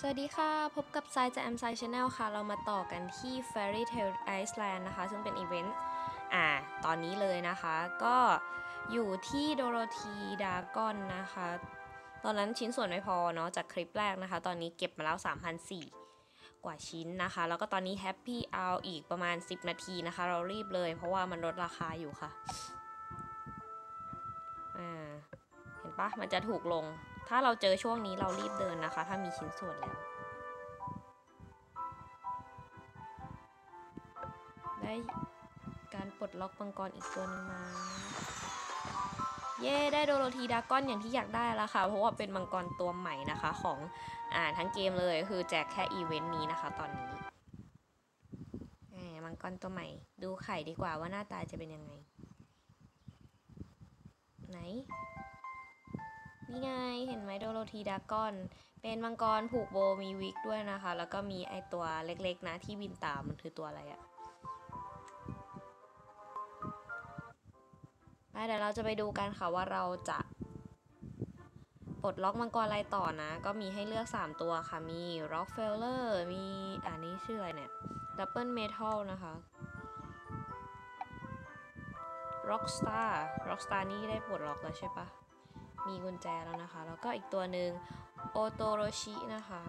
สวัสดีค่ะ พบกับ s ายจาก a m s i Channel ค่ะ เรามาต่อกันที่ Fairy Tale Iceland นะคะ ซึ่งเป็นอีเวนต์ อ่า ตอนนี้เลยนะคะ ก็อยู่ที่โดโรธีดากอนนะคะ ตอนนั้นชิ้นส่วนไม่พอเนาะ จากคลิปแรกนะคะ ตอนนี้เก็บมาแล้ว3,004กว่าชิ้นนะคะ แล้วก็ตอนนี้ Happy Hour อีกประมาณ 10 นาทีนะคะ เรารีบเลย เพราะว่ามันลดราคาอยู่ค่ะ อ่า เห็นปะมันจะถูกลง ถ้าเราเจอช่วงนี้เรารีบเดินนะคะ ถ้ามีชิ้นส่วนแล้ว ได้การปลดล็อกมังกรอีกตัวหนึงมา เย้ได้โดโรธีดากอนอย่างที่อยากได้แล้วค่ะ เพราะว่าเป็นมังกรตัวใหม่นะคะของอ่าทั้งเกมเลยคือแจกแค่อีเวนต์นี้นะคะ ตอนนี้มังกรตัวใหม่ ดูไข่ดีกว่าว่าหน้าตาจะเป็นยังไง ไหน นี่ไง เห็นไหมโดโรธีดากอน เป็นมังกรผูกโบมีวิกด้วยนะคะ แล้วก็มีไอตัวเล็กๆนะที่บินตามมันคือตัวอะไรอะไปเดี๋ยวเราจะไปดูกันค่ะว่าเราจะปลดล็อกมังกรอะไรต่อนะ ก็มีให้เลือก 3 ตัวค่ะ มี Rockefeller มีอันนี้ชื่ออะไรเนี่ย Double Metal นะคะ Rockstar Rockstar นี่ได้ปลดล็อกแล้วใช่ปะ มีกุญแจแล้วนะคะ แล้วก็อีกตัวหนึ่งโอโตโรชินะคะ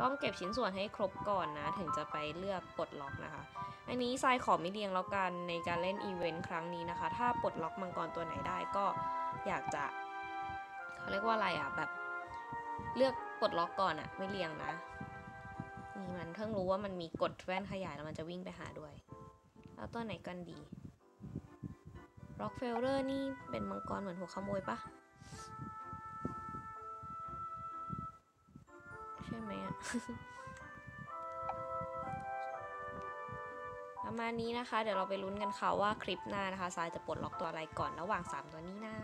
ต้องเก็บชิ้นส่วนให้ครบก่อนนะ ถึงจะไปเลือกปลดล็อกนะคะ อันนี้ทรายขอไม่เรียงแล้วกันในการเล่นอีเวนต์ครั้งนี้นะคะ ถ้าปลดล็อกมังกรตัวไหนได้ก็อยากจะเขาเรียกว่าอะไรอะแบบเลือกปลดล็อกก่อนอะไม่เรียงนะ นี่มันเพิ่งรู้ว่ามันมีกดแว่นขยายแล้วมันจะวิ่งไปหาด้วยแล้วตัวไหนกันดี ร็อกเฟลเลอร์นี่เป็นมังกรเหมือนหัวขโมยปะใช่ไหมอะประมาณนี้นะคะ เดี๋ยวเราไปลุ้นกันค่ะว่าคลิปหน้านะคะซายจะปลดล็อกตัวอะไรก่อนระหว่าง 3 ตัวนี้นะ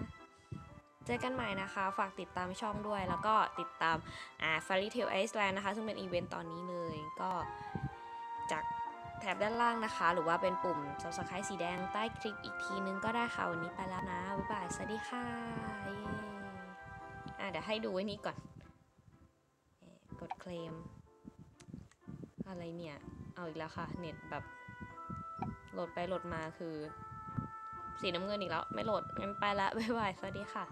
เจอกันใหม่นะคะ ฝากติดตามช่องด้วย แล้วก็ติดตามอ่า Fairy Tail Iceland นะคะ ซึ่งเป็นอีเวนต์ตอนนี้เลย ก็ แถบด้านล่างนะคะ หรือว่าเป็นปุ่ม subscribe สีแดงใต้คลิปอีกทีนึงก็ได้ค่ะ วันนี้ไปแล้วนะ บ๊ายบาย สวัสดีค่ะเย้อะ เดี๋ยวให้ดูไว้นี้ก่อน กดเคลม อะไรเนี่ย เอาอีกแล้วค่ะ เน็ตแบบ โหลดไปโหลดมาคือ สีน้ำเงินอีกแล้ว ไม่โหลดงั้นไปละบ๊ายบาย สวัสดีค่ะ